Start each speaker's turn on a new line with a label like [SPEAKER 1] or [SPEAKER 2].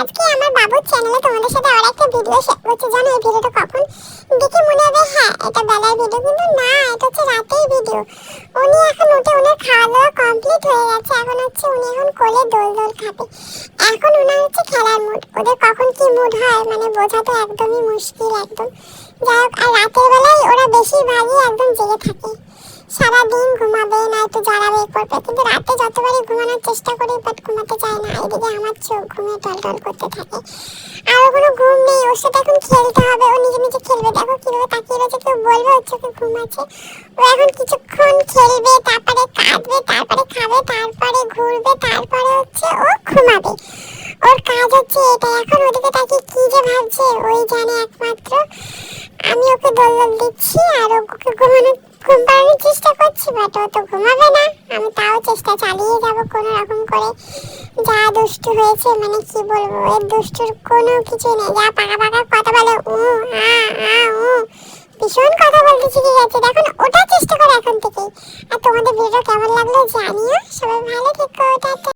[SPEAKER 1] আজকে আমার বাবুর চ্যানেলে তোমাদের সাথে আর একটা ভিডিও শেয়ার করছি, জানো এই ভিডিওটা কখন? দেখে মনে হবে হ্যাঁ এটা বেলার ভিডিও কিন্তু না, এটা হচ্ছে রাতের ভিডিও উনি এখন উঠে ওনার খাওয়া দাওয়া কমপ্লিট হয়ে গেছে, এখন হচ্ছে উনি এখন কোলে দোল দোল খাবে। এখন ওনার হচ্ছে খেলার মুড ওদের কখন কি মুড হয় মানে বোঝা তো একদমই মুশকিল একদম। যাই হোক, আর রাতের বেলায় ওরা বেশিরভাগই একদম জেগে থাকে। সারাদিন ঘুমাবে না একটু জ্বালাবে করবে কিন্তু রাতে যতবারই ঘুমানোর চেষ্টা করি বাট ঘুমাতে চায় না। এদিকে আমার চোখ ঘুমিয়ে টলটল করতে থাকে। আর কোনো ঘুম নেই, ওর সাথে এখন খেলতে হবে, ও নিজে নিজে খেলবে। দেখো কীভাবে তাকিয়ে রয়েছে, কেউ বলবে ওর চোখে ঘুম আছে। ও এখন কিছুক্ষণ খেলবে, তারপরে কাঁদবে, তারপরে খাবে, তারপরে ঘুরবে, তারপরে হচ্ছে ও ঘুমাবে। ওর কাজ হচ্ছে এটা এখন ওদিকে তাকিয়ে কি যে ভাবছে, ওই জানে একমাত্র। দোল দিচ্ছি আর ওকে ঘুমানোর চেষ্টা করছি বাট ও তো ঘুমাবে না। আমি তাও চেষ্টা চালিয়ে যাব কোনো রকম করে। যা দুষ্টু হয়েছে মানে কি বলব, এর দুষ্টুর কোনো কিছু নেই। যা পাকা পাকা কথা বলে, উ, আ আ, উ, ভীষণ কথা বলতে শিখে গেছে। দেখুন ওটা চেষ্টা করে এখন থেকেই। আর তোমাদের ভিডিও কেমন লাগল জানিও। সবাই ভালো থেকো, টাটা।